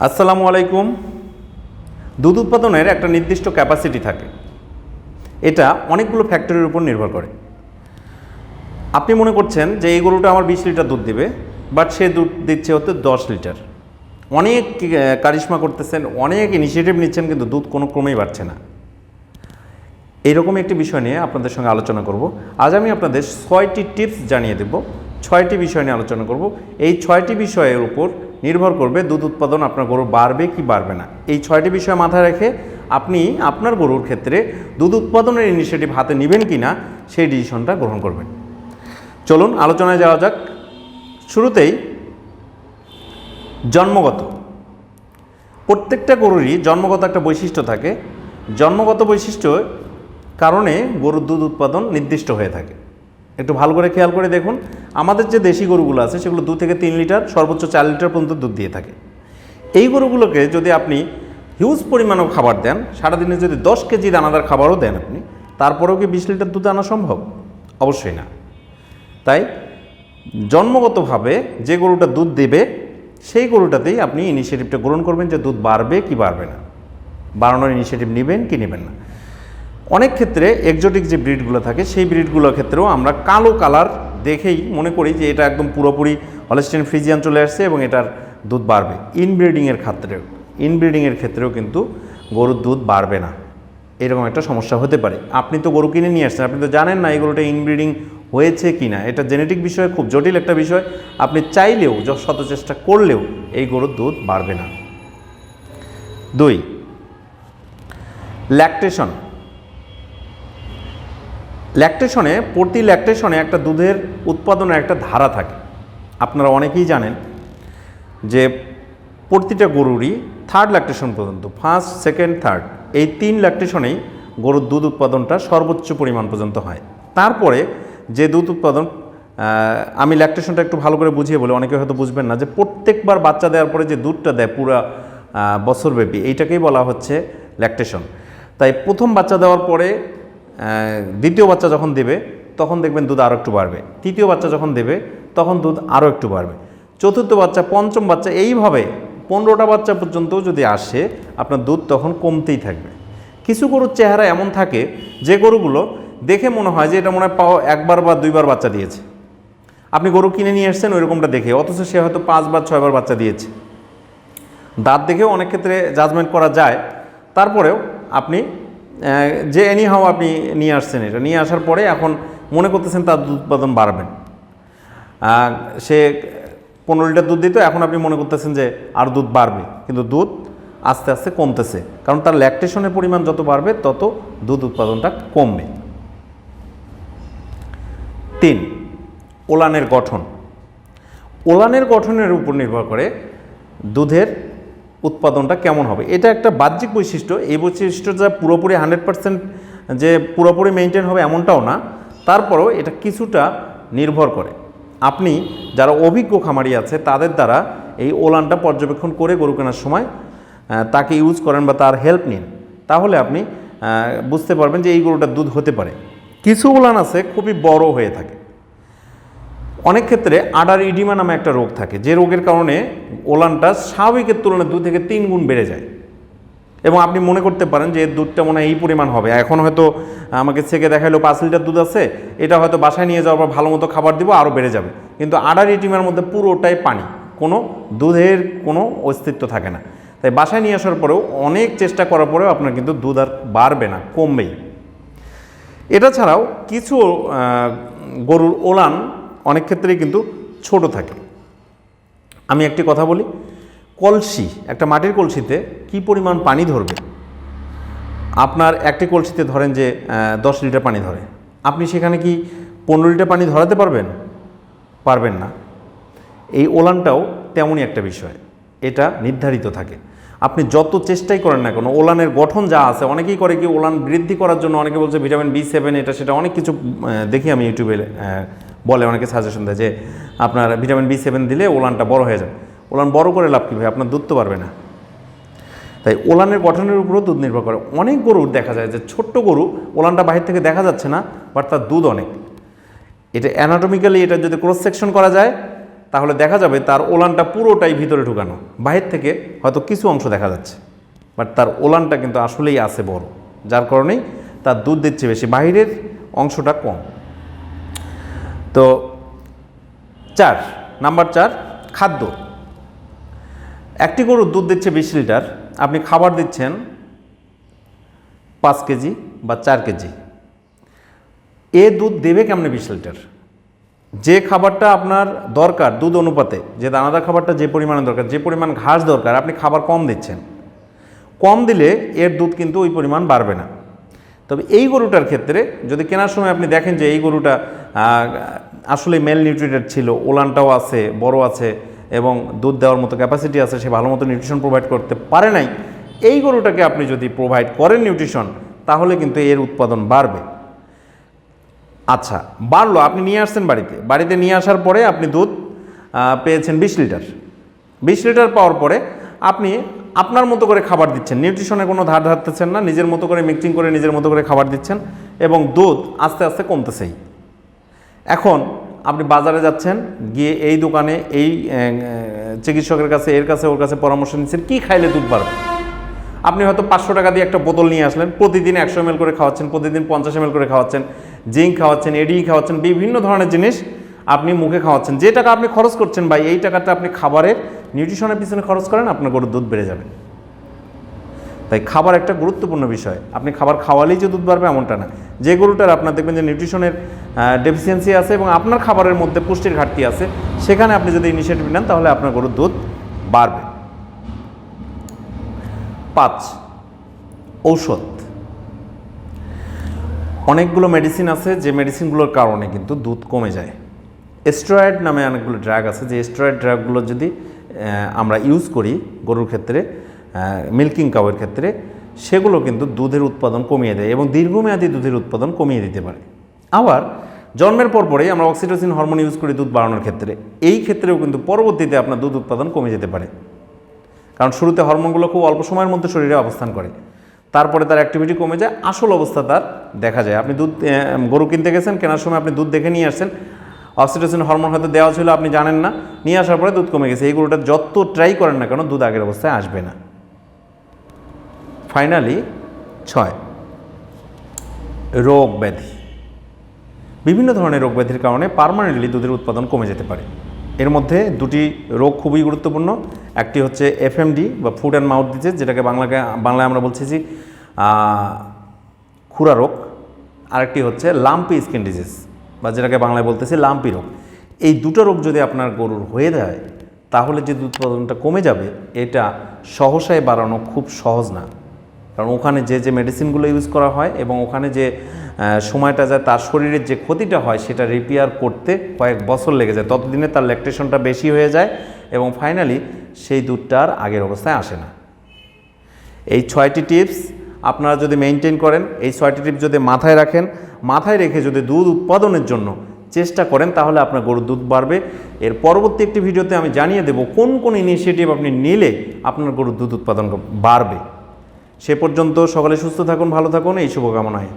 আসসালামু আলাইকুম। দুধ উৎপাদনের একটা নির্দিষ্ট ক্যাপাসিটি থাকে। এটা অনেকগুলো ফ্যাক্টরির উপর নির্ভর করে। আপনি মনে করছেন যে এই গরুটা আমার বিশ লিটার দুধ দিবে বাট সে দুধ দিচ্ছে হতে দশ লিটার। অনেক কারিশমা করতেছেন, অনেক ইনিশিয়েটিভ নিচ্ছেন, কিন্তু দুধ কোনো ক্রমেই বাড়ছে না। এইরকম একটি বিষয় নিয়ে আপনাদের সঙ্গে আলোচনা করব। আজ আমি আপনাদের ছয়টি টিপস জানিয়ে দেব। ছয়টি বিষয় নিয়ে আলোচনা করব। এই ছয়টি বিষয়ের উপর নির্ভর করবে দুধ উৎপাদন আপনার গরু বাড়বে কি বাড়বে না। এই ছয়টি বিষয় মাথায় রেখে আপনি আপনার গরুর ক্ষেত্রে দুধ উৎপাদনের ইনিশিয়েটিভ হাতে নেবেন কি না সেই ডিসিশনটা গ্রহণ করবেন। চলুন, আলোচনায় যাওয়া যাক। শুরুতেই জন্মগত। প্রত্যেকটা গরুরই জন্মগত একটা বৈশিষ্ট্য থাকে। জন্মগত বৈশিষ্ট্য কারণে গরুর দুধ উৎপাদন নির্দিষ্ট হয়ে থাকে। একটু ভালো করে খেয়াল করে দেখুন। আমাদের যে দেশি গরুগুলো আছে, সেগুলো দু থেকে তিন লিটার, সর্বোচ্চ চার লিটার পর্যন্ত দুধ দিয়ে থাকে। এই গরুগুলোকে যদি আপনি হিউজ পরিমাণও খাবার দেন, সারাদিনে যদি দশ কেজি দানাদার খাবারও দেন আপনি, তারপরেও কি বিশ লিটার দুধ আনা সম্ভব? অবশ্যই না। তাই জন্মগতভাবে যে গরুটা দুধ দেবে, সেই গরুটাতেই আপনি ইনিশিয়েটিভটা গ্রহণ করবেন যে দুধ বাড়বে কি বাড়বে না। বাড়ানোর ইনিশিয়েটিভ নেবেন কি নেবেন না। অনেক ক্ষেত্রে এক্সোটিক যে ব্রিডগুলো থাকে, সেই ব্রিডগুলোর ক্ষেত্রেও আমরা কালো কালার দেখেই মনে করি যে এটা একদম পুরোপুরি হলস্টেন ফ্রিজিয়ান চলে আসছে এবং এটার দুধ বাড়বে। ইনব্রিডিংয়ের ক্ষেত্রেও ইনব্রিডিংয়ের ক্ষেত্রেও কিন্তু গরুর দুধ বাড়বে না। এরকম একটা সমস্যা হতে পারে। আপনি তো গরু কিনে নিয়ে আসছেন, আপনি তো জানেন না এই গরুটা ইনব্রিডিং হয়েছে কি না এটা জেনেটিক বিষয়, খুব জটিল একটা বিষয়। আপনি চাইলেও শত চেষ্টা করলেও এই গরুর দুধ বাড়বে না। দুই ল্যাকটেশন ল্যাকটেশনে প্রতি ল্যাকটেশনে একটা দুধের উৎপাদনের একটা ধারা থাকে। আপনারা অনেকেই জানেন যে প্রতিটা গরুরই থার্ড ল্যাকটেশন পর্যন্ত ফার্স্ট সেকেন্ড থার্ড এই তিন ল্যাকটেশনেই গরুর দুধ উৎপাদনটা সর্বোচ্চ পরিমাণ পর্যন্ত হয়। তারপরে যে দুধ উৎপাদন আমি ল্যাকটেশনটা একটু ভালো করে বুঝিয়ে বলি, অনেকে হয়তো বুঝবেন না যে প্রত্যেকবার বাচ্চা দেওয়ার পরে যে দুধটা দেয় পুরা বছরব্যাপী, এইটাকেই বলা হচ্ছে ল্যাকটেশন তাই প্রথম বাচ্চা দেওয়ার পরে দ্বিতীয় বাচ্চা যখন দেবে, তখন দেখবেন দুধ আরও একটু বাড়বে। তৃতীয় বাচ্চা যখন দেবে, তখন দুধ আরও একটু বাড়বে। চতুর্থ বাচ্চা, পঞ্চম বাচ্চা, এইভাবে পনেরোটা বাচ্চা পর্যন্ত যদি আসে, আপনার দুধ তখন কমতেই থাকবে। কিছু গরুর চেহারা এমন থাকে, যে গরুগুলো দেখে মনে হয় যে এটা মনে হয় পাও একবার বা দুইবার বাচ্চা দিয়েছে। আপনি গরু কিনে নিয়ে এসছেন, ওইরকমটা দেখে, অথচ সে হয়তো পাঁচবার ছয়বার বাচ্চা দিয়েছে। দাঁত দেখেও অনেক ক্ষেত্রে জাজমেন্ট করা যায়। তারপরেও আপনি যে এনি হাও আপনি নিয়ে আসছেন এটা। নিয়ে আসার পরে এখন মনে করতেছেন তার দুধ উৎপাদন বাড়বেন সে পনেরো লিটার দুধ দিত, এখন আপনি মনে করতেছেন যে আর দুধ বাড়বে। কিন্তু দুধ আস্তে আস্তে কমতেছে। কারণ তার ল্যাকটেশনের পরিমাণ যত বাড়বে, তত দুধ উৎপাদনটা কমবে। তিন, ওলানের গঠন। ওলানের গঠনের উপর নির্ভর করে দুধের উৎপাদনটা কেমন হবে? এটা একটা বাহ্যিক বৈশিষ্ট্য। এই বৈশিষ্ট্যটা পুরোপুরি হান্ড্রেড পার্সেন্ট যে পুরোপুরি মেনটেন হবে এমনটাও না। তারপরেও এটা কিছুটা নির্ভর করে। আপনি যারা অভিজ্ঞ খামারি আছে, তাদের দ্বারা এই ওলানটা পর্যবেক্ষণ করে গরু কেনার সময় তাকে ইউজ করেন বা তার হেল্প নিন। তাহলে আপনি বুঝতে পারবেন যে এই গরুটার দুধ হতে পারে। কিছু ওলান আছে খুবই বড় হয়ে থাকে। অনেক ক্ষেত্রে আডার ইডিমা নামে একটা রোগ থাকে, যে রোগের কারণে ওলানটা স্বাভাবিকের তুলনায় দু থেকে তিন গুণ বেড়ে যায়। এবং আপনি মনে করতে পারেন যে দুধটা মনে হয় এই পরিমাণ হবে। এখন হয়তো আমাকে ছেকে দেখাইলো পাঁচ লিটার দুধ আছে, এটা হয়তো বাসায় নিয়ে যাওয়ার পর ভালো মতো খাবার দিব, আরও বেড়ে যাবে। কিন্তু আডার ইটিমার মধ্যে পুরোটাই পানি, কোনো দুধের কোনো অস্তিত্ব থাকে না। তাই বাসায় নিয়ে আসার পরেও অনেক চেষ্টা করার পরেও আপনার কিন্তু দুধ আর বাড়বে না, কমবেই। এটা ছাড়াও কিছু গরুর ওলান অনেক ক্ষেত্রেই কিন্তু ছোট থাকে। আমি একটি কথা বলি, কলসি, একটা মাটির কলসিতে কি পরিমাণ পানি ধরবে? আপনার একটি কলসিতে ধরেন যে দশ লিটার পানি ধরে। আপনি সেখানে কি পনেরো লিটার পানি ধরাতে পারবেন? পারবেন না। এই ওলানটাও তেমনই একটা বিষয়। এটা নির্ধারিত থাকে। আপনি যত চেষ্টাই করেন না কেন, ওলানের গঠন যা আছে, অনেকেই করে কি ওলান বৃদ্ধি করার জন্য অনেকে বলছে ভিটামিন বি সেভেন, এটা সেটা অনেক কিছু দেখি আমি ইউটিউবে বলে অনেকে সাজেশন দেয় যে, আপনার ভিটামিন বি সেভেন দিলে ওলানটা বড় হয়ে যাবে। ওলান বড় করে লাভ কী ভাই? আপনার দুধ তো পারবে না। তাই ওলানের গঠনের উপরও দুধ নির্ভর করে। অনেক গরুর দেখা যায় যে, ছোট্ট গরু ওলানটা বাহির থেকে দেখা যাচ্ছে না বাট তার দুধ অনেক। এটা অ্যানাটমিক্যালি এটা যদি ক্রস সেকশন করা যায়, তাহলে দেখা যাবে তার ওলানটা পুরোটাই ভিতরে ঢুকানো। বাহির থেকে হয়তো কিছু অংশ দেখা যাচ্ছে বাট তার ওলানটা কিন্তু আসলেই আছে বড়। যার কারণেই তার দুধ দিচ্ছে বেশি। বাহিরের অংশটা কম। তো চার, নাম্বার চার, খাদ্য। একটি গরুর দুধ দিচ্ছে বিশ লিটার, আপনি খাবার দিচ্ছেন পাঁচ কেজি বা চার কেজি। এ দুধ দেবে কেমনে বিশ লিটার? যে খাবারটা আপনার দরকার দুধ অনুপাতে, যে দানাদার খাবারটা যে পরিমাণে দরকার, যে পরিমাণ ঘাস দরকার, আপনি খাবার কম দিচ্ছেন। কম দিলে এর দুধ কিন্তু ওই পরিমাণ বাড়বে না। তবে এই গরুটার ক্ষেত্রে যদি কেনার সময় আপনি দেখেন যে এই গরুটা আসলে মেল নিউট্রিটেড ছিল, ওলানটাও আছে, বড় আছে এবং দুধ দেওয়ার মতো ক্যাপাসিটি আছে, সে ভালো মতো নিউট্রিশন প্রোভাইড করতে পারে নাই, এই গরুটাকে আপনি যদি প্রোভাইড করেন নিউট্রিশন তাহলে কিন্তু এর উৎপাদন বাড়বে। আচ্ছা বাড়লো, আপনি নিয়ে আসছেন বাড়িতে বাড়িতে নিয়ে আসার পরে আপনি দুধ পেয়েছেন বিশ লিটার। বিশ লিটার পাওয়ার পরে আপনি আপনার মতো করে খাবার দিচ্ছেন। নিউট্রিশনের কোনো ধার ধারতেছেন না, নিজের মতো করে মিক্সিং করে নিজের মতো করে খাবার দিচ্ছেন এবং দুধ আস্তে আস্তে কমতেছেই। এখন আপনি বাজারে যাচ্ছেন, গিয়ে এই দোকানে এই চিকিৎসকের কাছে, এর কাছে, ওর কাছে পরামর্শ নিচ্ছেন, কী খাইলে দুধ বাড়বে? আপনি হয়তো পাঁচশো টাকা দিয়ে একটা বোতল নিয়ে আসলেন, প্রতিদিন একশো এম করে খাওয়াচ্ছেন, প্রতিদিন পঞ্চাশ এম করে খাওয়াচ্ছেন, জিঙ্ক খাওয়াচ্ছেন এডি খাওয়াচ্ছেন, বিভিন্ন ধরনের জিনিস আপনি মুখে খাওয়াচ্ছেন। যে টাকা আপনি খরচ করছেন ভাই, এই টাকাটা আপনি খাবারের নিউট্রিশনের পিছনে খরচ করেন, আপনার গরুর দুধ বেড়ে যাবে। তাই খাবার একটা গুরুত্বপূর্ণ বিষয়। আপনি খাবার খাওয়ালেই যে দুধ বাড়বে এমনটা না। যে গরুটার আপনার দেখবেন যে নিউট্রিশনের ডেফিসিয়েন্সি আছে এবং আপনার খাবারের মধ্যে পুষ্টির ঘাটতি আছে, সেখানে আপনি যদি ইনিশিয়েটিভ নেন, তাহলে আপনার গরুর দুধ বাড়বে। পাঁচ, ঔষধ। অনেকগুলো মেডিসিন আছে, যে মেডিসিনগুলোর কারণে কিন্তু দুধ কমে যায়। স্টেরয়েড নামে অনেকগুলো ড্রাগ আছে। যে স্টেরয়েড ড্রাগগুলো যদি আমরা ইউজ করি গরুর ক্ষেত্রে মিল্কিং কাউয়ের ক্ষেত্রে, সেগুলো কিন্তু দুধের উৎপাদন কমিয়ে দেয় এবং দীর্ঘমেয়াদী দুধের উৎপাদন কমিয়ে দিতে পারে। আবার জন্মের পর পরেই আমরা অক্সিটোসিন হরমোন ইউজ করি দুধ বাড়ানোর ক্ষেত্রে। এই ক্ষেত্রেও কিন্তু পরবর্তীতে আপনার দুধ উৎপাদন কমে যেতে পারে। কারণ শুরুতে হরমোনগুলো খুব অল্প সময়ের মধ্যে শরীরে অবস্থান করে। তারপরে তার অ্যাক্টিভিটি কমে যায়, আসল অবস্থা তার দেখা যায়। আপনি দুধ গরু কিনতে গেছেন, কেনার সময় আপনি দুধ দেখে নিয়ে আসছেন অক্সিটোসিন হরমোন হয়তো দেওয়া ছিল, আপনি জানেন না। নিয়ে আসার পরে দুধ কমে গেছে। এই গরুটা যত ট্রাই করেন না কেন, দুধ আগের অবস্থায় আসবে না। ফাইনালি ছয়। রোগ ব্যাধি। বিভিন্ন ধরনের রোগ ব্যাধির কারণে পার্মানেন্টলি দুধের উৎপাদন কমে যেতে পারে। এর মধ্যে দুটি রোগ খুবই গুরুত্বপূর্ণ। একটি হচ্ছে এফএমডি বা ফুড অ্যান্ড মাউথ ডিজিজ যেটাকে বাংলাকে, বাংলায় আমরা বলছি খুরা রোগ। আরেকটি হচ্ছে লাম্পি স্কিন ডিজিজ বা যেটাকে বাংলায় বলতেছি লাম্পি রোগ। এই দুটো রোগ যদি আপনার গরুর হয়ে যায়, তাহলে যে দুধ উৎপাদনটা কমে যাবে, এটা সহসায় বাড়ানো খুব সহজ না। কারণ ওখানে যে যে মেডিসিনগুলো ইউজ করা হয় এবং ওখানে যে সময়টা যায়, তার শরীরের যে ক্ষতিটা হয়, সেটা রিপেয়ার করতে কয়েক বছর লেগে যায়। ততদিনে তার ল্যাকটেশনটা বেশি হয়ে যায় এবং ফাইনালি সেই দুধটা আর আগের অবস্থায় আসে না। এই ছয়টি টিপস আপনারা যদি মেনটেন করেন, এই ছয়টি টিপ যদি মাথায় রাখেন, মাথায় রেখে যদি দুধ উৎপাদনের জন্য চেষ্টা করেন, তাহলে আপনার গরুর দুধ বাড়বে। এর পরবর্তী একটি ভিডিওতে আমি জানিয়ে দেব কোন কোন ইনিশিয়েটিভ আপনি নিলে আপনার গরুর দুধ উৎপাদন বাড়বে। সে পর্যন্ত সকলে সুস্থ থাকুন, ভালো থাকুন, এই শুভকামনায়।